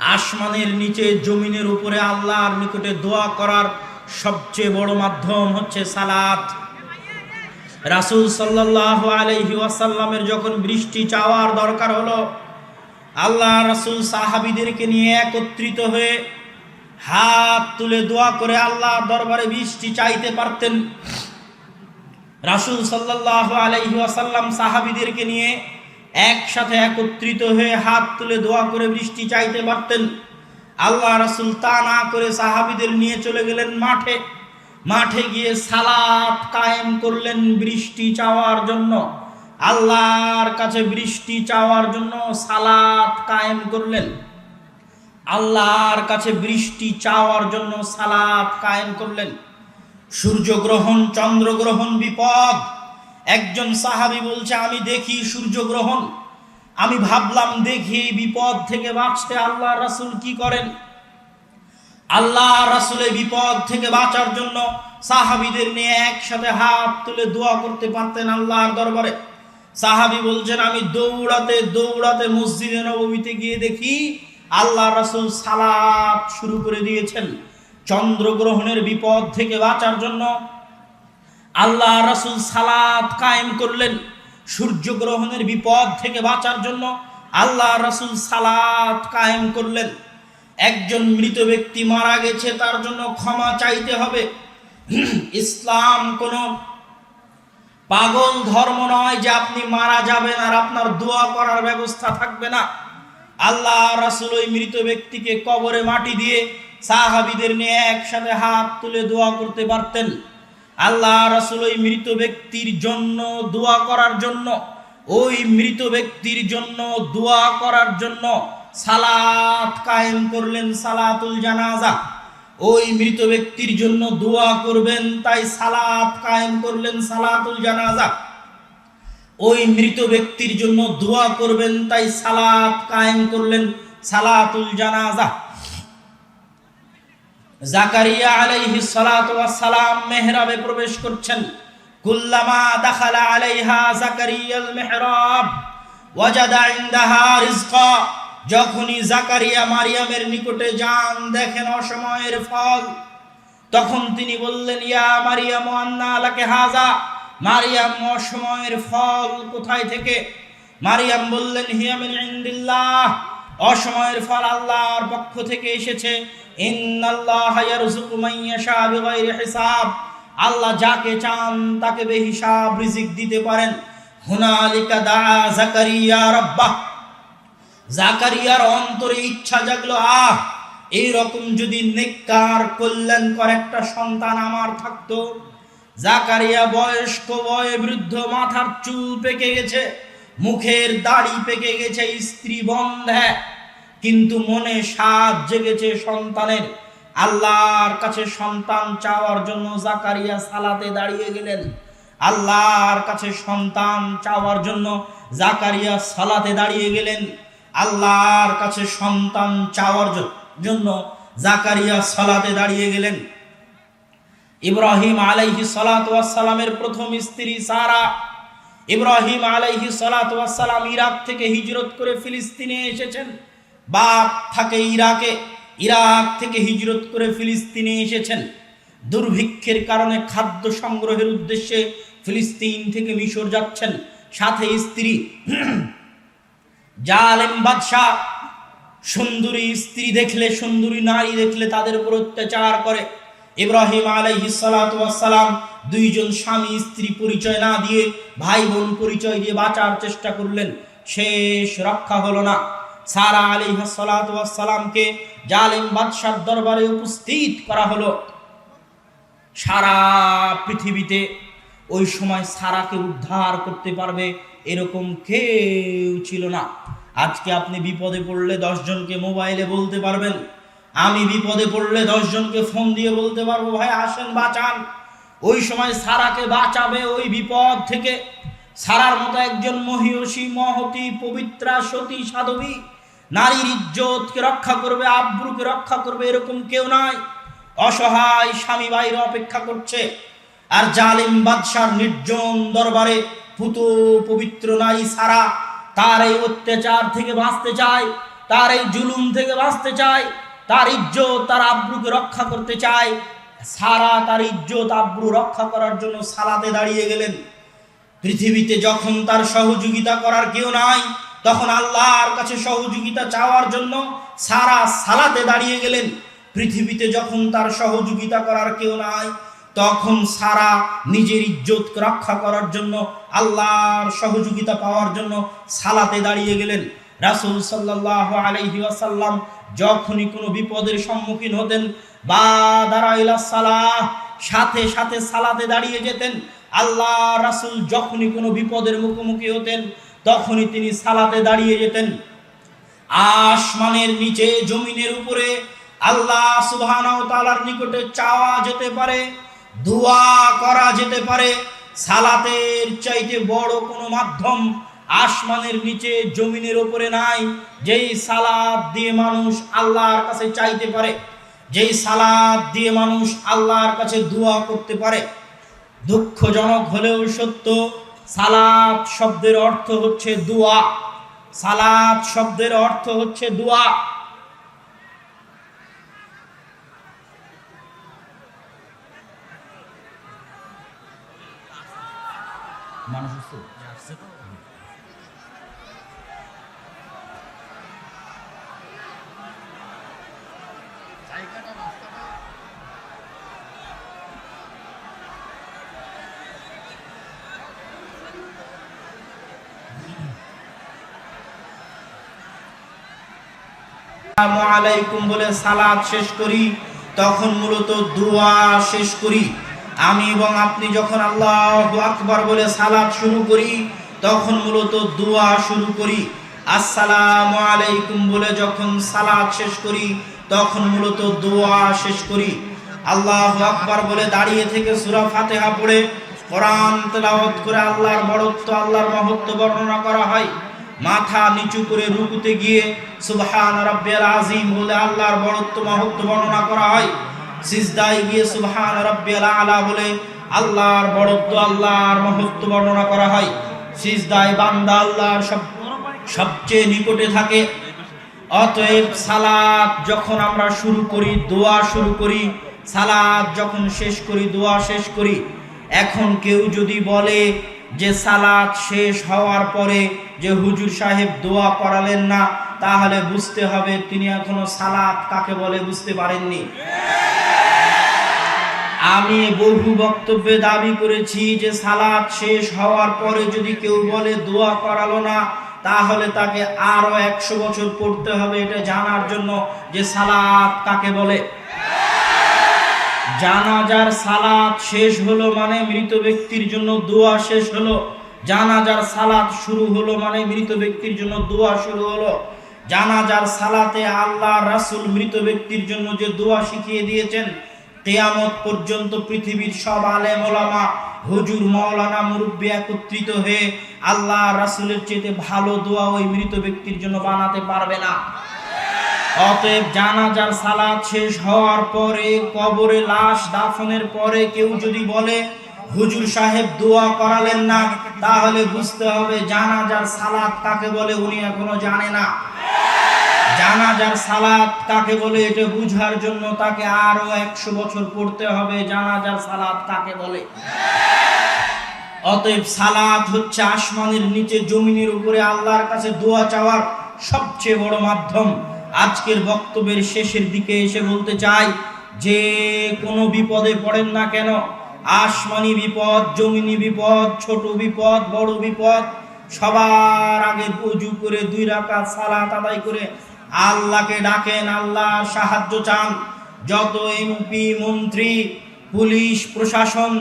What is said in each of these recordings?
আসমানের নিচে, জমিনের উপরে আল্লাহর নিকটে দোয়া করার সবচেয়ে বড় মাধ্যম হচ্ছে সালাত। রাসূল সাল্লাহ আলহি ওয়াসাল্লামের যখন বৃষ্টি চাওয়ার দরকার হলো, আল্লাহ রাসূল সাহাবিদেরকে নিয়ে একত্রিত হয়ে হাত তুলে দোয়া করে আল্লাহ দরবারে বৃষ্টি চাইতে পারতেন। রাসূল সাল্লাহ আলহি ওয়াসাল্লাম সাহাবিদেরকে নিয়ে একসাথে একত্রিত হয়ে হাত তুলে দোয়া করে বৃষ্টি চাইতে পারতেন। আল্লাহ রাসূল তা না করে সাহাবিদের নিয়ে চলে গেলেন মাঠে। মাঠে গিয়ে সালাত কায়েম করলেন বৃষ্টি চাওয়ার জন্য। আল্লাহর কাছে বৃষ্টি চাওয়ার জন্য সালাত কায়েম করলেন। আল্লাহর কাছে বৃষ্টি চাওয়ার জন্য সালাত কায়েম করলেন। সূর্যগ্রহণ, চন্দ্রগ্রহণ বিপদ একজন সাহাবি বলছে, আমি দেখি সূর্যগ্রহণ। আমি ভাবলাম, দেখি বিপদ থেকে বাঁচতে আল্লাহ রাসুল কি করেন? আল্লাহ রাসূলের বিপদ থেকে বাঁচার জন্য সাহাবিদের নিয়ে একসাথে হাত তুলে দোয়া করতে পারতেন আল্লাহর দরবারে। সাহাবি বলছেন, আমি দৌড়াতে দৌড়াতে মসজিদে নবমীতে গিয়ে দেখি আল্লাহ রাসুল সালাত শুরু করে দিয়েছেন। চন্দ্রগ্রহণের বিপদ থেকে বাঁচার জন্য আল্লাহ রাসূল সালাত কায়েম করলেন সূর্যগ্রহণের বিপদ থেকে বাঁচার জন্য। আল্লাহ রাসূল সালাত কায়েম করলেন। একজন মৃত ব্যক্তি মারা গেছে, তার জন্য ক্ষমা চাইতে হবে। ইসলাম কোনো পাগল ধর্ম নয় যে আপনি মারা যাবেন আর আপনার দোয়া করার ব্যবস্থা থাকবে না। আল্লাহ রাসূল ওই মৃত ব্যক্তিকে কবরে মাটি দিয়ে সাহাবিদের নিয়ে একসাথে হাত তুলে দোয়া করতে পারতেন। আল্লাহ রাসূল ওই মৃত ব্যক্তির জন্য দোয়া করার জন্য, ওই মৃত ব্যক্তির জন্য দোয়া করার জন্য সালাত কায়েম করলেন সালাতুল জানাজা। ওই মৃত ব্যক্তির জন্য দোয়া করবেন, তাই সালাত কায়েম করলেন সালাতুল জানাজা। ওই মৃত ব্যক্তির জন্য দোয়া করবেন, তাই সালাত কায়েম করলেন সালাতুল জানাজা। জাকারিয়া আলাইহি সালাতু ওয়াস সালাম মেহরাবে প্রবেশ করছেন। কুল্লামা দাখালা আলাইহা জাকারিয়াল মেহরাব, ওয়াজাদা ইনদাহা রিজকা। যখনই জাকারিয়া মারিয়ামের নিকটে যান, দেখেন অসময়ের ফল। তখন তিনি বললেন, ইয়া মারিয়াম আন্না লাকে হাজা, মারিয়াম অসময়ের ফল কোথায় থেকে? মারিয়াম বললেন, হিয়া মিন ইনদিল্লাহ, অসময়ের ফল আল্লাহর পক্ষ থেকে এসেছে। আল্লাহ যাকে চান তাকে বেহিসাব রিজিক দিতে পারেন। হুনালিকা দা জাকারিয়া রাব্বাহ। জাকারিয়ার অন্তরে ইচ্ছা জাগলো, আহ এই রকম যদি নেককার কল্যাণকর একটা সন্তান আমার থাকতো, জাকারিয়া বয়স্ক বয়ে বৃদ্ধ মাথার চুল পেকে গেছে, মুখের দাড়ি পেকে গেছে, স্ত্রী বন্ধে। কিন্তু মনে সাজ জেগেছে সন্তানের। আল্লাহর কাছে সন্তান চাওয়ার জন্য জাকারিয়া সালাতে দাঁড়িয়ে গেলেন। আল্লাহর কাছে সন্তান চাওয়ার জন্য জাকারিয়া সালাতে দাঁড়িয়ে গেলেন। আল্লাহর কাছে সন্তান চাওয়ার জন্য জাকারিয়া সালাতে দাঁড়িয়ে গেলেন। ইব্রাহিম আলাইহি সালামের প্রথম স্ত্রী সারা। ইব্রাহিম আলাইহি সালাম ইরাক থেকে হিজরত করে ফিলিস্তিনে এসেছেন। বাপ থাকে ইরাকে, ইরাক থেকে হিজরত করে ফিলিস্তিনে এসেছেন। দুর্ভিক্ষের কারণে খাদ্য সংগ্রহের উদ্দেশ্যে ফিলিস্তিন থেকে মিশর যাচ্ছেন। সাথে স্ত্রী, জালেম বাদশাহ, সুন্দরী স্ত্রী দেখলে, সুন্দরী নারী দেখলে তাদের উপর অত্যাচার করে। ইব্রাহিম আলাইহি সালাম দুইজন স্বামী স্ত্রী পরিচয় না দিয়ে, ভাই বোন পরিচয় দিয়ে বাঁচার চেষ্টা করলেন। শেষ রক্ষা হলো না। সারা আলাইহি সালামকে জালেম বাদশার দরবারে উপস্থিত করা হলো। সারা পৃথিবীতে ওই সময় সারাকে উদ্ধার করতে পারবে এরকম কেউ ছিল না। আজকে আপনি বিপদে পড়লে দশজনকে মোবাইলে বলতে পারবেন। আমি বিপদে পড়লে দশজনকে ফোন দিয়ে বলতে পারব, ভাই, আসেন, বাঁচান। ওই সময় সারাকে বাঁচাবে ওই বিপদ থেকে। সারার মতো একজন মহিষী, মহতি, পবিত্রা, সতী, সাধবী নারীর ইজ্জতকে রক্ষা করবে, আব্রুকে রক্ষা করবে, এরকম কেউ নাই। অসহায় স্বামী বাইরে অপেক্ষা করছে। আর জালিম বাদশার নির্জন দরবারে পুত পবিত্র নারী সারা, তার এই অত্যাচার থেকে বাঁচতে চায়, তার এই জুলুম থেকে বাঁচতে চায়, তার ইজ্জত, তার আব্রুকে রক্ষা করতে চায়। সারা তার ইজ্জত, আব্রু রক্ষা করার জন্য সালাতে দাঁড়িয়ে গেলেন। পৃথিবীতে যখন তার সহযোগিতা করার কেউ নাই তখন আল্লাহর কাছে সহযোগিতা চাওয়ার জন্য সারা সালাতে দাঁড়িয়ে গেলেন। পৃথিবীতে যখন তার সহযোগিতা করার কেউ নাই, তখন সারা নিজের ইজ্জত রক্ষা করার জন্য, আল্লাহর সহযোগিতা পাওয়ার জন্য সালাতে দাঁড়িয়ে গেলেন। রাসূল সাল্লাল্লাহু আলাইহি ওয়াসাল্লাম যখনই কোনো বিপদের সম্মুখীন হতেন, বা দাঁড়াইলা সালাহ, সাথে সাথে সালাতে দাঁড়িয়ে যেতেন। আল্লাহ রাসূল যখনই কোনো বিপদের মুখোমুখি হতেন তখনই তিনি সালাতে দাঁড়িয়ে যেতেন। আসমানের নিচে, জমিনের উপরে আল্লাহ সুবহানাহু তাআলার নিকটে চাওয়া যেতে পারে, দোয়া করা যেতে পারে। সালাতের চাইতে বড় কোনো মাধ্যম আসমানের নিচে, জমিনের উপরে নাই, যেই সালাদ দিয়ে মানুষ আল্লাহর কাছে চাইতে পারে, যেই সালাদ দিয়ে মানুষ আল্লাহর কাছে দোয়া করতে পারে। দুঃখজনক হলেও সত্য সালাদ শব্দের অর্থ হচ্ছে দোয়া। সালাদ শব্দের অর্থ হচ্ছে দোয়া। মানুষ আলাইকুম বলে সালাদ শেষ করি, তখন মূলত দোয়া শেষ করি। আমি এবং আপনি যখন আল্লাহ আকবার বলে সালাদ শুরু করি, তখন মূলত দোয়া শুরু করি। আসসালাম আলাইকুম বলে যখন সালাদ শেষ করি, তখন মূলত দোয়া শেষ করি। আল্লাহ আকবার বলে দাঁড়িয়ে থেকে সূরা ফাতিহা পড়ে, কোরআন তেলাওয়াত করে আল্লাহর বড়ত্ব, আল্লাহর মহত্ব বর্ণনা করা হয়। মাথা নিচু করে রুকুতে গিয়ে সুবহান রাব্বিয়াল আযীম বলে আল্লাহর বড়ত্ব মহত্ব বর্ণনা করা হয়। সিজদায় গিয়ে সুবহান রাব্বিয়াল আলা বলে আল্লাহর বড়ত্ব, আল্লাহর মহত্ব বর্ণনা করা হয়। সিজদায় বান্দা আল্লাহর সব, সবচেয়ে নিকটে থাকে। অতএব সালাত যখন আমরা শুরু করি, দোয়া শুরু করি, সালাত যখন শেষ করি, দোয়া শেষ করি, এখন কেউ যদি বলে যে সালাত শেষ হওয়ার পরে যে হুজুর সাহেব দোয়া করালেন না, তাহলে বুঝতে হবে তিনি এখনও সালাত কাকে বলে বুঝতে পারেননি। আমি বহু বক্তব্যে দাবি করেছি যে সালাত শেষ হওয়ার পরে যদি কেউ বলে দোয়া করালো না, তাহলে তাকে আরও একশো বছর পড়তে হবে, এটা জানার জন্য যে সালাত কাকে বলে। জানাজার সালাত শেষ হলো মানে মৃত ব্যক্তির জন্য দোয়া শেষ হলো। জানাজার সালাত শুরু হলো মানে মৃত ব্যক্তির জন্য দোয়া শুরু হলো। জানাজার সালাতে আল্লাহ রাসূল মৃত ব্যক্তির জন্য যে দোয়া শিখিয়ে দিয়েছেন, কেয়ামত পর্যন্ত পৃথিবীর সব আলেম ওলামা, হুজুর, মাওলানা, মুরব্বী একত্রিত হয়ে আল্লাহ রাসূলের চেয়ে ভালো দোয়া ওই মৃত ব্যক্তির জন্য বানাতে পারবে না। অতএব জানাজার সালাত শেষ হওয়ার পরে, কবরে লাশ দাফনের পরে কেউ যদি বলে, হুজুর সাহেব দোয়া করালেন না, তাহলে বুঝতে হবে জানাজার সালাত কাকে বলে উনি এখনও জানে না। জানাজার সালাত কাকে বলে এটা বুঝার জন্য তাকে আরও একশো বছর পড়তে হবে জানাজার সালাত কাকে বলে। অতএব সালাত হচ্ছে আসমানের নিচে, জমিনের উপরে আল্লাহর কাছে দোয়া চাওয়ার সবচেয়ে বড় মাধ্যম। আজকের বক্তব্যের শেষের দিকে এসে বলতে চাই, যে কোনো বিপদে পড়েন না কেন। আসমানি বিপদ, জমিনি বিপদ, ছোট বিপদ, বড় বিপদ, সবার আগে উজু করে দুই রাকাত সালাত আদায় করে আল্লাহকে ডাকেন আল্লাহ সাহায্য চান। যত এমপি মন্ত্রী, পুলিশ, প্রশাসন,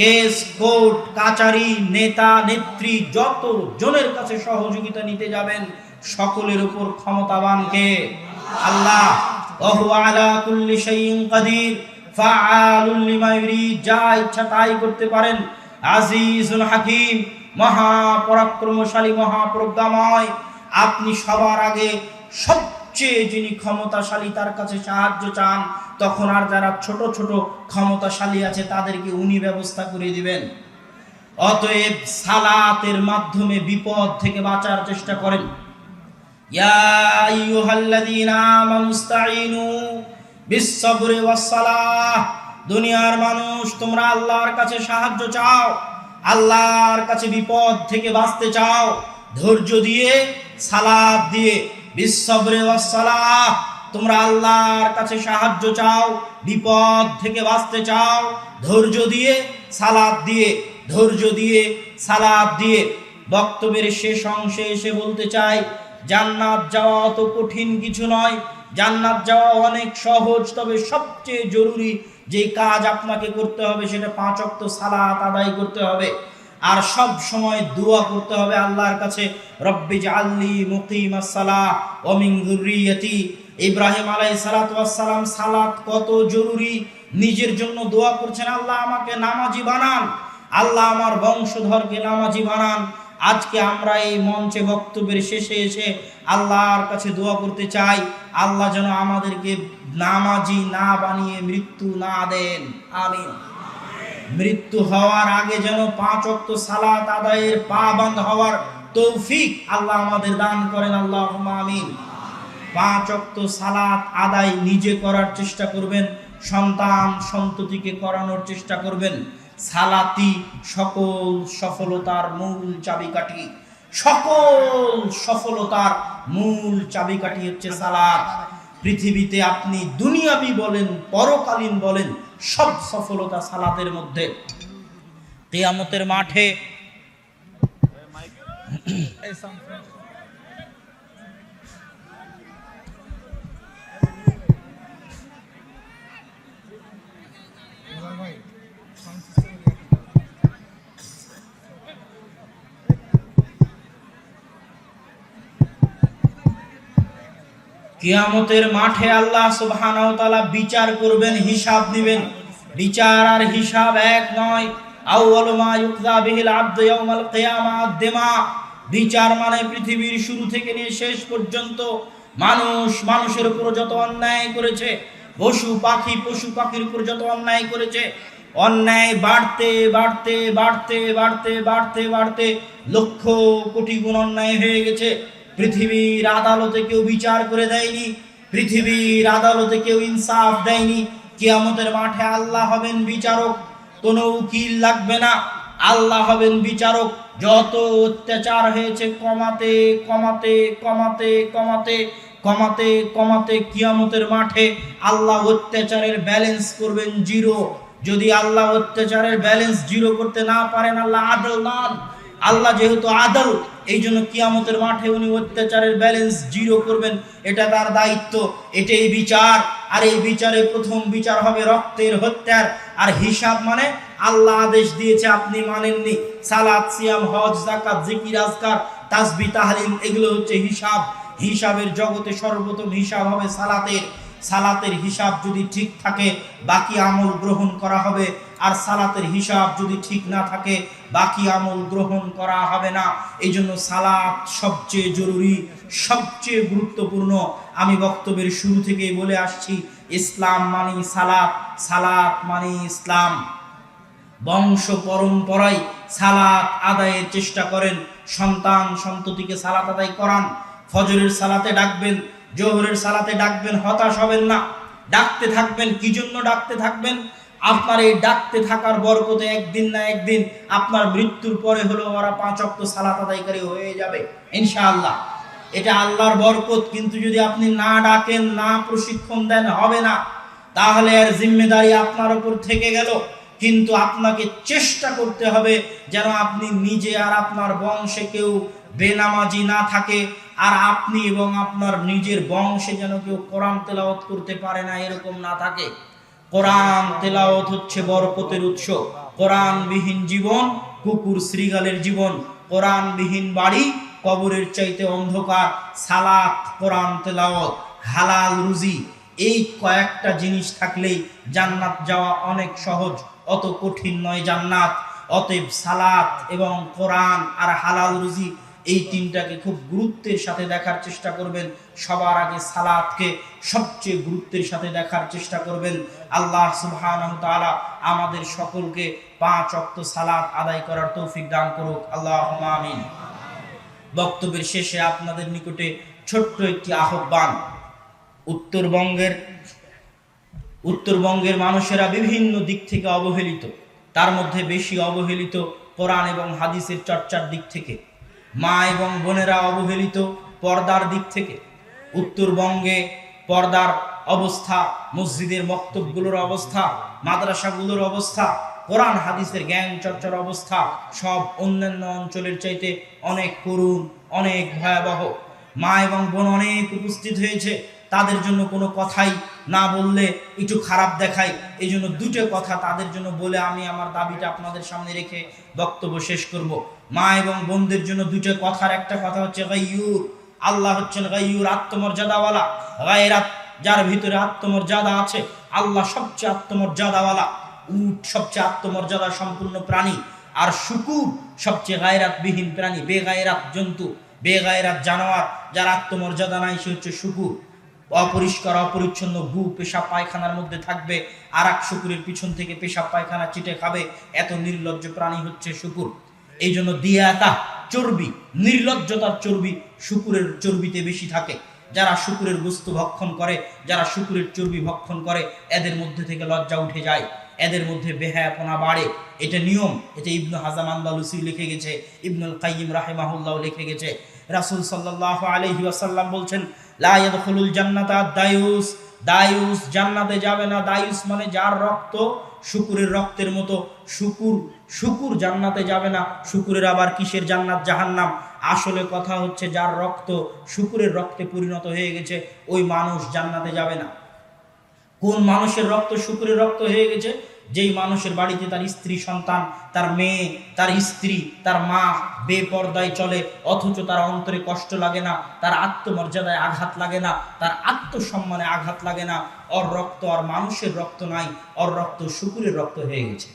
কেস, কোর্ট, কাচারি, নেতা, নেত্রী, যত জনের কাছে সহযোগিতা নিতে যাবেন সকলের উপর ক্ষমতাবান কে? আল্লাহ। ওহু আলা কুল্লি শাইইন কাদির। ফাআলুল লিমা ইউরিদ। যা ইচ্ছা তাই করতে পারেন। আজিজুল হাকিম। মহা পরাক্রমশালী মহা প্রজ্ঞাময় আপনি সবার আগে সবচেয়ে যিনি ক্ষমতাশালী, তার কাছে সাহায্য চান, তখন আর যারা ছোট ছোট ক্ষমতাশালী আছে, তাদেরকে উনি ব্যবস্থা করে দিবেন। অতএব সালাতের মাধ্যমে বিপদ থেকে বাঁচার চেষ্টা করেন। ইয়া আইয়ুহাল্লাযীনা আমানুস্তাঈনু বিস-সাবরি ওয়াস-সালাহ দুনিয়ার মানুষ, তোমরা আল্লাহর কাছে সাহায্য চাও, আল্লাহর কাছে বিপদ থেকে বাঁচতে চাও, ধৈর্য দিয়ে সালাদ দিয়ে বিশ্বরে সালাহ তোমরা আল্লাহর কাছে সাহায্য চাও, বিপদ থেকে বাঁচতে চাও, ধৈর্য দিয়ে সালাদ দিয়ে, ধৈর্য দিয়ে সালাদ দিয়ে। বক্তব্যের শেষ অংশে এসে বলতে চাই জান্নাত যাওয়া অত কঠিন কিছু নয়। জান্নাত যাওয়া অনেক সহজ, তবে সবচেয়ে জরুরি যে কাজ আপনাকে করতে হবে সেটা পাঁচ অক্ত সালাত আদায় করতে হবে। আর সব সময় দোয়া করতে হবে আল্লাহর কাছে, রব্বি জাল্লি মুকিম সালাহ ওমিং যুররিয়াতি। ইব্রাহিম আলাইহিস সালাতু সালাম, সালাত কত জরুরি? নিজের জন্য দোয়া করছেন, আল্লাহ আমাকে নামাজি বানান। আল্লাহ আমার বংশধরকে নামাজি বানান। আজকে আমরা এই মঞ্চে বক্তব্যের শেষে এসে আল্লাহর কাছে দোয়া করতে চাই। আল্লাহ যেন আমাদেরকে নামাজি না বানিয়ে মৃত্যু না দেন। আমিন। মৃত্যু হওয়ার আগে যেন পাঁচ অক্ত সালাত আদায়ের পা বন্ধ হওয়ার তৌফিক আল্লাহ আমাদের দান করেন। আল্লাহ আমিন। পাঁচ অক্ত সালাত আদায় নিজে করার চেষ্টা করবেন। সন্তান সন্ততিকে করানোর চেষ্টা করবেন। সালাতি, সকল সফলতার মূল চাবিকাঠি। সকল সফলতার মূল চাবিকাঠি হচ্ছে সালাত। পৃথিবীতে আপনি দুনিয়াবি বলেন, পরকালীন বলেন, সব সফলতা সালাতের মধ্যে। কেয়ামতের মাঠে কিয়ামতের মাঠে আল্লাহ সুবহানাহু তাআলা বিচার করবেন, হিসাব দিবেন। বিচার আর হিসাব এক নয়। আউয়ালু মা ইউকযা বিহিল আবদু ইয়াউমাল কিয়ামা দিমা। বিচার মানে পৃথিবীর শুরু থেকে নিয়ে শেষ পর্যন্ত। মানুষ মানুষের উপর যত অন্যায় করেছে, পশু পাখি পশু পাখির উপর যত অন্যায় করেছে, অন্যায় বাড়তে বাড়তে বাড়তে বাড়তে বাড়তে বাড়তে লক্ষ কোটি গুণ অন্যায় হয়ে গেছে। পৃথিবীর আদালতে কেউ বিচার করে দেয়নি, পৃথিবীর আদালতে কেউ ইনসাফ দেয়নি। কিয়ামতের মাঠে আল্লাহ হবেন বিচারক, কোনো উকিল লাগবে না। আল্লাহ হবেন বিচারক, যত অত্যাচার হয়েছে কমাতে কমাতে কমাতে কমাতে কমাতে কমাতে কিয়ামতের মাঠে আল্লাহ অত্যাচারের ব্যালেন্স করবেন জিরো যদি আল্লাহ অত্যাচারের ব্যালেন্স জিরো করতে না পারেন, আল্লাহ আদল নন আল্লাহ যেহেতু আদল এই জন্য কিয়ামতের মাঠে উনি অত্যাচারের ব্যালেন্স জিরো করবেন, এটা তার দায়িত্ব, এটাই বিচার। আর এই বিচারে প্রথম বিচার হবে রক্তের হত্যার। আর হিসাব মানে আল্লাহ আদেশ দিয়েছে, আপনি মানেননি। সালাত, সিয়াম, হজ জাকাত জিকির, আজকার, তাসবি, তাহলিল, এগুলো হচ্ছে হিসাব। হিসাবের জগতে সর্বপ্রথম হিসাব হবে সালাতের। সালাতের হিসাব যদি ঠিক থাকে, বাকি আমল গ্রহণ করা হবে। আর সালাতের হিসাব যদি ঠিক না থাকে, বাকি আমল গ্রহণ করা হবে না। এই জন্য সালাত সবচেয়ে জরুরি, সবচেয়ে গুরুত্বপূর্ণ। আমি বক্তব্যের শুরু থেকেই বলে আসছি, ইসলাম মানি সালাত সালাত মানি ইসলাম। বংশ পরম্পরায় সালাত আদায়ের চেষ্টা করেন। সন্তান সন্ততিকে সালাত আদায় করান। ফজরের সালাতে ডাকবেন। জোহরের সালাতে ডাকবেন, হতাশ হবেন না। ডাকতে থাকবেন, কি জন্য ডাকতে থাকবেন? আপনার এই ডাকতে থাকার বরকতে একদিন না একদিন আপনার মৃত্যুর পরে হলেও ওরা পাঁচ অক্ত সালাত আদায়কারী হয়ে যাবে, ইনশাআল্লাহ। এটা আল্লাহর বরকত, কিন্তু যদি আপনি না ডাকেন, না প্রশিক্ষণ দেন, হবে না। তাহলে আর জিম্মেদারি আপনার উপর থেকে গেল। কিন্তু আপনাকে চেষ্টা করতে হবে যেন আপনি নিজে আর আপনার বংশে কেউ বেনামাজি না থাকে, আর আপনি এবং আপনার নিজের বংশে যেন কেউ কোরআন তেলাওত করতে পারে না, এরকম না থাকে। কোরআন তেলাওত হচ্ছে বরকতের উৎস। কোরআনবিহীন জীবন, কুকুর শ্রীগালের জীবন। কোরআনবিহীন বাড়ি, কবরের চাইতে অন্ধকার। সালাত, কোরআন তেলাওত হালাল রুজি, এই কয়েকটা জিনিস থাকলেই জান্নাত যাওয়া অনেক সহজ, অত কঠিন নয় জান্নাত। অতএব সালাত এবং কোরআন আর হালাল রুজি এই তিনটাকে খুব গুরুত্বের সাথে দেখার চেষ্টা করবেন। সবার আগে সালাদকে সবচেয়ে গুরুত্বের সাথে দেখার চেষ্টা করবেন। আল্লাহ সুবহানাহু আমাদের সকলকে পাঁচ অক্ত সালাত আদায় করার তৌফিক দান করুক। আল্লাহ আমিন। বক্তব্যের শেষে আপনাদের নিকটে ছোট্ট একটি আহ্বান। উত্তরবঙ্গের উত্তরবঙ্গের মানুষেরা বিভিন্ন দিক থেকে অবহেলিত। তার মধ্যে বেশি অবহেলিত কোরআন এবং হাদিসের চর্চার দিক থেকে। মা এবং বোনেরা অবহেলিত পর্দার দিক থেকে। উত্তরবঙ্গে পর্দার অবস্থা, মসজিদের বক্তব্যগুলোর অবস্থা, মাদ্রাসাগুলোর অবস্থা, কোরআন, হাদিসের জ্ঞান, চর্চার অবস্থা, সব অন্যান্য অঞ্চলের চাইতে অনেক করুণ, অনেক ভয়াবহ। মা এবং বোন অনেক উপস্থিত হয়েছে। তাদের জন্য কোনো কথাই না বললে একটু খারাপ দেখায়। এই জন্য দুটো কথা তাদের জন্য বলে আমি আমার দাবিটা আপনাদের সামনে রেখে বক্তব্য শেষ করব। মা এবং বোনদের জন্য দুটো কথার একটা কথা হচ্ছে গাইয়ুর। আল্লাহ হচ্ছেন গাইয়ুর আত্মমর্যাদাওয়ালা। গায়রাত যার ভিতরে আত্মমর্যাদা আছে, আল্লাহ সবচেয়ে আত্মমর্যাদাওয়ালা। উট সবচেয়ে আত্মমর্যাদা সম্পূর্ণ প্রাণী। আর শুকুর সবচেয়ে গায়রাতবিহীন প্রাণী। বেগায়রাত জন্তু, বেগায়রাত জানোয়ার। যার আত্মমর্যাদা নাই, সে হচ্ছে শুকুর। অপরিষ্কার, অপরিচ্ছন্ন গু পেশাব পায়খানার মধ্যে থাকবে। আর এক শুকুরের পিছন থেকে পেশাব পায়খানা চিটে খাবে। এত নির্লজ্জ প্রাণী হচ্ছে শুকুর। এই জন্য দিয়াতা চর্বি, নির্লজ্জতার চর্বি শুকুরের চর্বিতে বেশি থাকে। যারা শুকুরের বস্তু ভক্ষণ করে, যারা শুকুরের চর্বি ভক্ষণ করে, এদের মধ্যে থেকে লজ্জা উঠে যায়। এদের মধ্যে বেহায়াপনা বাড়ে। এটা নিয়ম, এটা ইবনু হাজাম আন্দালুসি লিখে গেছে, ইবনুল কাইয়িম রাহিমাহুল্লাহ লিখে গেছে। রাসূল সাল্লাল্লাহু আলাইহি ওয়াসাল্লাম বলছেন লা ইয়াদখুলুল জান্নাতা দায়ুস দায়ুস জান্নাতে যাবে না, দায়ুস মানে যার রক্ত শুকুরের রক্তের মতো শুকুর শুকুর জান্নাতে যাবে না, শুকুরের আবার কিসের জান্নাত? জাহান্নাম। আসলে কথা হচ্ছে যার রক্ত শুকুরের রক্তে পরিণত হয়ে গেছে, ওই মানুষ জান্নাতে যাবে না। কোন মানুষের রক্ত শুকুরের রক্ত হয়ে গেছে? যেই মানুষের বাড়িতে তার স্ত্রী, সন্তান, তার মেয়ে, তার স্ত্রী, তার মা বেপর্দায় চলে, অথচ তার অন্তরে কষ্ট লাগে না, তার আত্মমর্যাদায় আঘাত লাগে না, তার আত্মসম্মানে আঘাত লাগে না অর রক্ত আর মানুষের রক্ত নাই অর রক্ত শুকুরের রক্ত হয়ে গেছে।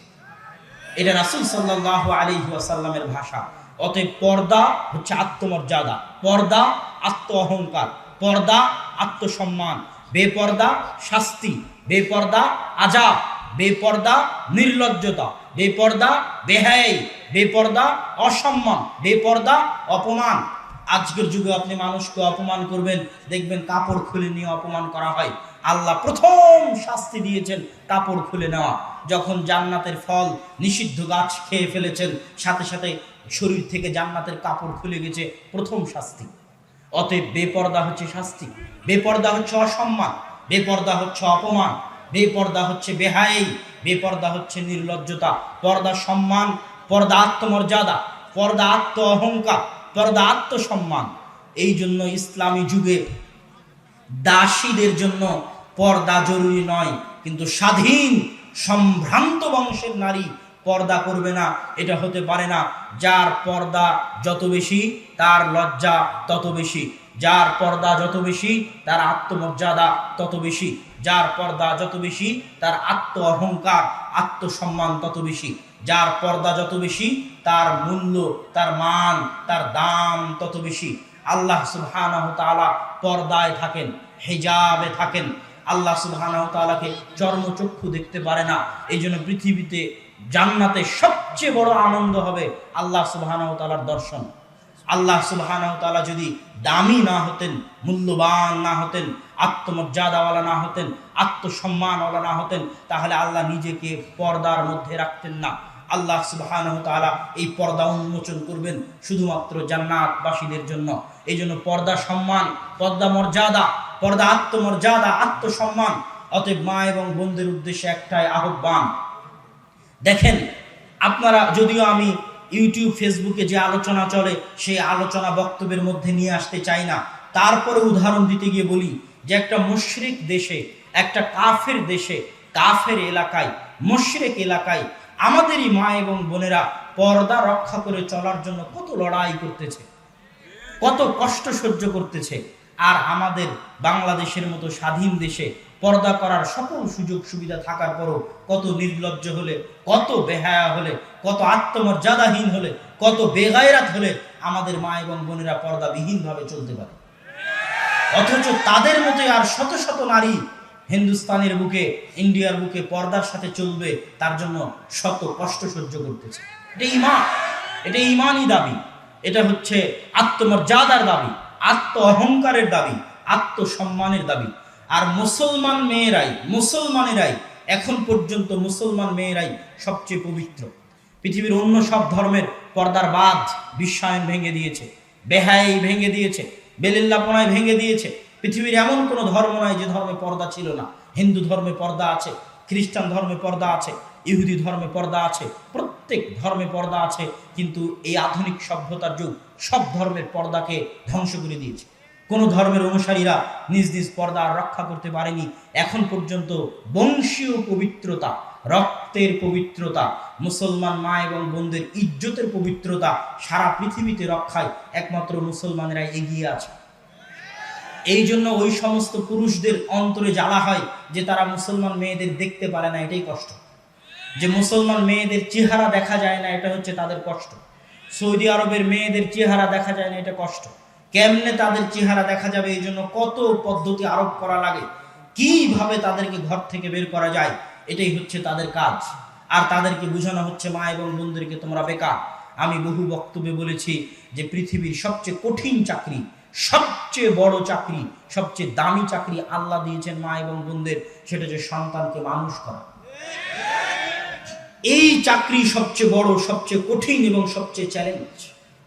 এটা রাসুল সাল্লাহ আলী ওয়াসাল্লামের ভাষা। অতএব পর্দা হচ্ছে আত্মমর্যাদা। পর্দা আত্ম অহংকার পর্দা আত্মসম্মান। বেপর্দা শাস্তি। বেপর্দা আজাব। বেপর্দা, নির্লজ্জতা। বেপর্দা বেহাই বেপর্দা, অসম্মান। বেপর্দা, অপমান। আজকের যুগে আপনি মানুষকে অপমান করবেন। দেখবেন কাপড় খুলে নিয়ে অপমান করা হয়। আল্লাহ প্রথম শাস্তি দিয়েছেন কাপড় খুলে নেওয়া। যখন জান্নাতের ফল নিষিদ্ধ গাছ খেয়ে ফেলেছেন, সাথে সাথে শরীর থেকে জান্নাতের কাপড় খুলে গেছে প্রথম শাস্তি। অতএব বেপর্দা হচ্ছে শাস্তি। বেপর্দা হচ্ছে অসম্মান। বেপর্দা হচ্ছে অপমান। বেপর্দা হচ্ছে বেহাই, বেপর্দা হচ্ছে নির্লজ্জতা, পর্দা সম্মান, পর্দা আত্মমর্যাদা, পর্দা আত্ম অহংকার পর্দা আত্মসম্মান। এই জন্য ইসলামী যুগে দাসীদের জন্য পর্দা জরুরি নয়, কিন্তু স্বাধীন, সম্ভ্রান্ত বংশের নারী পর্দা করবে না, এটা হতে পারে না। যার পর্দা যত বেশি, তার লজ্জা তত বেশি। যার পর্দা যত বেশি, তার আত্মমর্যাদা তত বেশি। যার পর্দা যত বেশি, তার আত্ম অহংকার আত্মসম্মান তত বেশি। যার পর্দা যত বেশি, তার মূল্য, তার মান, তার দাম তত বেশি। আল্লাহ সুবহানাহু তাআলা পর্দায় থাকেন, হেজাবে থাকেন। আল্লাহ সুবহানাহু তাআলাকে চর্মচক্ষু দেখতে পারে না। এই জন্য পৃথিবীতে জান্নাতে সবচেয়ে বড় আনন্দ হবে আল্লাহ সুবহানাহু তাআলার দর্শন। আল্লাহ সুবহানাহু তাআলা যদি দামি না হতেন, মূল্যবান না হতেন আত্মমর্যাদাওয়ালা না হতেন, আত্মসম্মানওয়ালা না হতেন, তাহলে আল্লাহ নিজেকে পর্দার মধ্যে রাখতেন না। আল্লাহ সুবহানাহু তাআলা এই পর্দা উন্মোচন করবেন শুধুমাত্র জান্নাতবাসীদের জন্য। এই জন্য পর্দা সম্মান, পর্দা মর্যাদা, পর্দা আত্মমর্যাদা, আত্মসম্মান, অতএব মা এবং বোনদের উদ্দেশ্যে একটাই আহ্বান। দেখেন, আপনারা যদিও আমি ইউটিউব, ফেসবুকে যে আলোচনা চলে, সেই আলোচনা বক্তব্যের মধ্যে নিয়ে আসতে চাই না। তারপরে উদাহরণ দিতে গিয়ে বলি যে একটা মুশরিক দেশে, একটা কাফের দেশে, কাফের এলাকায়, মুশরিক এলাকায় আমাদেরই মা এবং বোনেরা পর্দা রক্ষা করে চলার জন্য কত লড়াই করতেছে, কত কষ্ট সহ্য করতেছে। আর আমাদের বাংলাদেশের মতো স্বাধীন দেশে পর্দা করার সকল সুযোগ সুবিধা থাকার পরও কত নির্লজ্জ হলে, কত বেহায়া হলে, কত আত্মমর্যাদাহীন হলে, কত বেগায়রাত হলে আমাদের মা এবং বোনেরা পর্দাবিহীনভাবে চলতে পারে। অথচ তাদের মতোই আর শত শত নারী হিন্দুস্তানের বুকে, ইন্ডিয়ার বুকে পর্দার সাথে চলবে, তার জন্য শত কষ্ট সহ্য করতেছে। এটা ইমান এটা ইমানই দাবি। এটা হচ্ছে আত্মমর্যাদার দাবি আত্ম অহংকারের দাবি, আত্মসম্মানের দাবি। আর মুসলমান মেয়েরাই, মুসলমানেরাই এখন পর্যন্ত মুসলমান মেয়েরাই সবচেয়ে পবিত্র। পৃথিবীর অন্য সব ধর্মের পর্দার বাদ বিশ্বায়ন ভেঙে দিয়েছে, বেহাই ভেঙে দিয়েছে। বেলিল্লাপনায় ভেঙে দিয়েছে। পৃথিবীর এমন কোনো ধর্ম নয় যে ধর্মে পর্দা ছিল না। হিন্দু ধর্মে পর্দা আছে, খ্রিস্টান ধর্মে পর্দা আছে, ইহুদি ধর্মে পর্দা আছে, প্রত্যেক ধর্মে পর্দা আছে, কিন্তু এই আধুনিক সভ্যতার যুগ সব ধর্মের পর্দাকে ধ্বংস করে দিয়েছে। কোনো ধর্মের অনুসারীরা নিজ নিজ পর্দা রক্ষা করতে পারেনি। এখন পর্যন্ত বংশীয় পবিত্রতা রক্তের পবিত্রতা, মুসলমান মা এবং বোনদের ইজ্জতের পবিত্রতা সারা পৃথিবীতে রক্ষায় একমাত্র মুসলমানেরা এগিয়ে আছে। এই জন্য ওই সমস্ত পুরুষদের অন্তরে জ্বালা হয় যে তারা মুসলমান মেয়েদের দেখতে পারে না, এটাই কষ্ট। যে মুসলমান মেয়েদের চেহারা দেখা যায় না, এটা হচ্ছে তাদের কষ্ট। সৌদি আরবের মেয়েদের চেহারা দেখা যায় না, এটা কষ্ট। কেমনে তাদের চেহারা দেখা যাবে? এই জন্য কত পদ্ধতি আরোপ করা লাগে। কীভাবে তাদেরকে ঘর থেকে বের করা যায়? এটাই হচ্ছে তাদের কাজ। আর তাদেরকে বোঝানো হচ্ছে মা এবং বোনদেরকে তোমরা বেকার। আমি বহু বক্তব্যে বলেছি যে পৃথিবীর সবচেয়ে কঠিন চাকরি, সবচেয়ে বড় চাকরি, সবচেয়ে দামি চাকরি আল্লাহ দিয়েছেন মা এবং বোনদের, সেটা হচ্ছে সন্তানকে মানুষ করা। এই চাকরি সবচেয়ে বড়, সবচেয়ে কঠিন এবং সবচেয়ে চ্যালেঞ্জ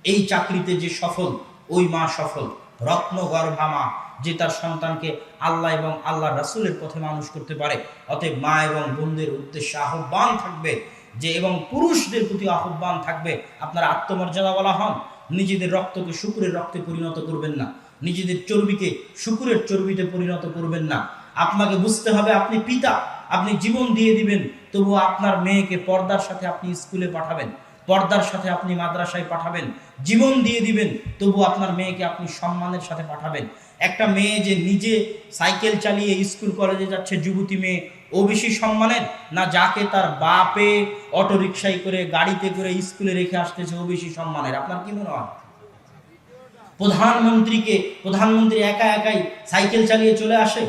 এই চাকরিতে যে সফল, ওই মা সফল। রত্নগর্ভা মা যে তার সন্তানকে আল্লাহ এবং আল্লাহ রাসুলের পথে মানুষ করতে পারে। অতএব মা এবং বোনদের উদ্দেশ্যে আহ্বান থাকবে যে, এবং পুরুষদের প্রতি আহ্বান থাকবে, আপনারা আত্মমর্যাদা বলা হন নিজেদের রক্তকে শুকুরের রক্তে পরিণত করবেন না। নিজেদের চর্বিকে শুকুরের চর্বিতে পরিণত করবেন না। আপনাকে বুঝতে হবে, আপনি পিতা, আপনি জীবন দিয়ে দিবেন, তবুও আপনার মেয়েকে পর্দার সাথে আপনি স্কুলে পাঠাবেন, পর্দার সাথে আপনি মাদ্রাসায় পাঠাবেন, জীবন দিয়ে দিবেন তবু আপনার মেয়েকে আপনি সম্মানের সাথে পাঠাবেন। একটা মেয়ে যে নিজে সাইকেল চালিয়ে স্কুল কলেজে যাচ্ছে, যুবতী মেয়ে, ও বেশি সম্মানের? না যাকে তার বাপে অটো রিক্সায় করে গাড়িতে করে স্কুলে রেখে আসতেছে, ও বেশি সম্মানের? আপনার কি মনে হয়? প্রধানমন্ত্রীকে, প্রধানমন্ত্রী একা একাই সাইকেল চালিয়ে চলে আসে?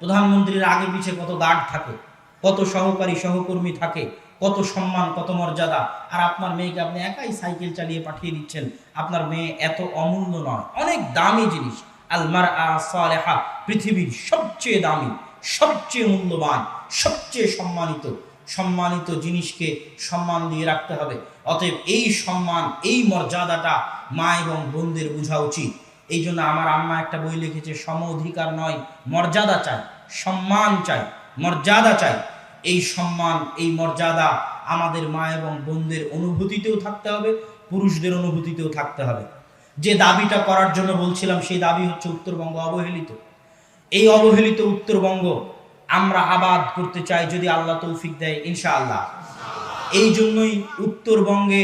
প্রধানমন্ত্রীর আগে পিছে কত গার্ড থাকে, কত সহকারী সহকর্মী থাকে, কত সম্মান, কত মর্যাদা? আর আপনার মেয়েকে আপনি একাই সাইকেল চালিয়ে পাঠিয়ে দিচ্ছেন। আপনার মেয়ে এত অমূল্য নয়, অনেক দামি জিনিস। আলমার সালেহা, পৃথিবীর সবচেয়ে দামি, সবচেয়ে মূল্যবান, সবচেয়ে সম্মানিত সম্মানিত জিনিসকে সম্মান দিয়ে রাখতে হবে। অতএব এই সম্মান, এই মর্যাদাটা মা এবং বোনদের বোঝা উচিত। এই জন্য আমার আম্মা একটা বই লিখেছে, সম অধিকার নয়, মর্যাদা চাই, সম্মান চাই, মর্যাদা চাই। এই সম্মান, এই মর্যাদা আমাদের মা এবং বোনদের অনুভূতিতেও থাকতে হবে, পুরুষদের অনুভূতিতেও থাকতে হবে। যে দাবিটা করার জন্য বলছিলাম, সেই দাবি হচ্ছে উত্তরবঙ্গ অবহেলিত। এই অবহেলিত উত্তরবঙ্গ আমরা আবাদ করতে চাই যদি আল্লাহ তৌফিক দেয়, ইনশাআল্লাহ। এই জন্যই উত্তরবঙ্গে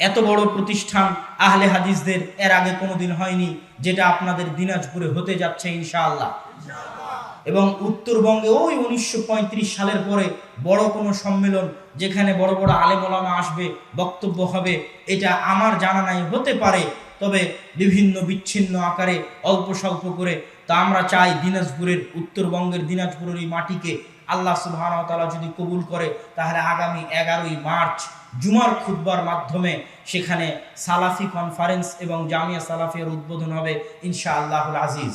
এত বড় প্রতিষ্ঠান আহলে হাদিসদের এর আগে কোনোদিন হয়নি, যেটা আপনাদের দিনাজপুরে হতে যাচ্ছে, ইনশাআল্লাহ। এবং উত্তরবঙ্গে ওই উনিশশো পঁয়ত্রিশ সালের পরে বড় কোনো সম্মেলন যেখানে বড় বড় আলেমোলামা আসবে, বক্তব্য হবে, এটা আমার জানা নাই, হতে পারে। তবে বিভিন্ন বিচ্ছিন্ন আকারে অল্প স্বল্প করে, তা আমরা চাই দিনাজপুরের, উত্তরবঙ্গের দিনাজপুরের এই মাটিকে আল্লাহ সুবাহতালা যদি কবুল করে, তাহলে আগামী এগারোই মার্চ জুমার খুদ্বার মাধ্যমে সেখানে সালাফি কনফারেন্স এবং জামিয়া সালাফিয়ার উদ্বোধন হবে ইনশা আল্লাহুল আজিজ।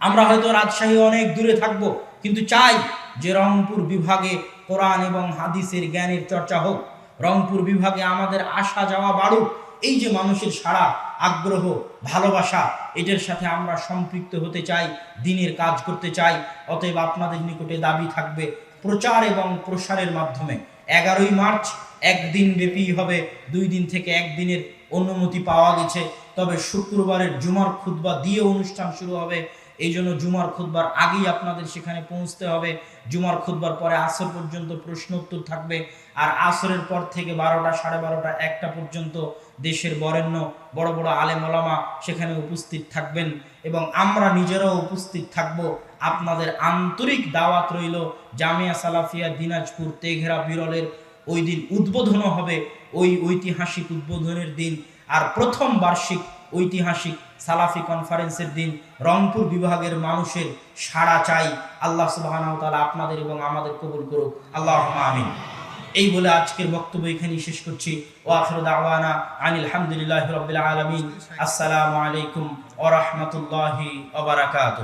আমরা হয়তো রাজশাহী অনেক দূরে থাকব, কিন্তু চাই যে রংপুর বিভাগে কোরআন এবং হাদিসের জ্ঞানের চর্চা হোক। রংপুর বিভাগে আমাদের আসা যাওয়া বাড়ুক এই যে মানুষের সারা আগ্রহ, ভালোবাসা, এটার সাথে আমরা সম্পৃক্ত হতে চাই, দিনের কাজ করতে চাই, অতএব আপনাদের নিকটে দাবি থাকবে প্রচার এবং প্রসারের মাধ্যমে। এগারোই মার্চ একদিন ব্যাপী হবে, দুই দিন থেকে একদিনের অনুমতি পাওয়া গেছে। তবে শুক্রবারের জুমার খুদ্া দিয়ে অনুষ্ঠান শুরু হবে। এই জন্য জুমার খুতবার আগেই আপনাদের সেখানে পৌঁছতে হবে। জুমার খুতবার পরে আসর পর্যন্ত প্রশ্ন উত্তর থাকবে। আর আসরের পর থেকে বারোটা, সাড়ে বারোটা, একটা পর্যন্ত দেশের বরেণ্য বড় বড় আলেমলামা সেখানে উপস্থিত থাকবেন। এবং আমরা নিজেরাও উপস্থিত থাকব। আপনাদের আন্তরিক দাওয়াত রইল জামিয়া সালাফিয়া দিনাজপুর তেঘেরা বিরলের ওই দিন উদ্বোধনও হবে। ওই ঐতিহাসিক উদ্বোধনের দিন। আর প্রথম বার্ষিক ঐতিহাসিক সালাফি কনফারেন্সের দিন রংপুর বিভাগের মানুষের সাড়া চাই। আল্লাহ সুবাহ আপনাদের এবং আমাদের কবুল করুক। আল্লাহ আমিন। এই বলে আজকের বক্তব্য এখানেই শেষ করছি। ও আখর দাওয়ানা আনিল হামদুলিল্লাহ রবিল আলমিন। আসসালামু আলাইকুম ও ওবরাকাতুহ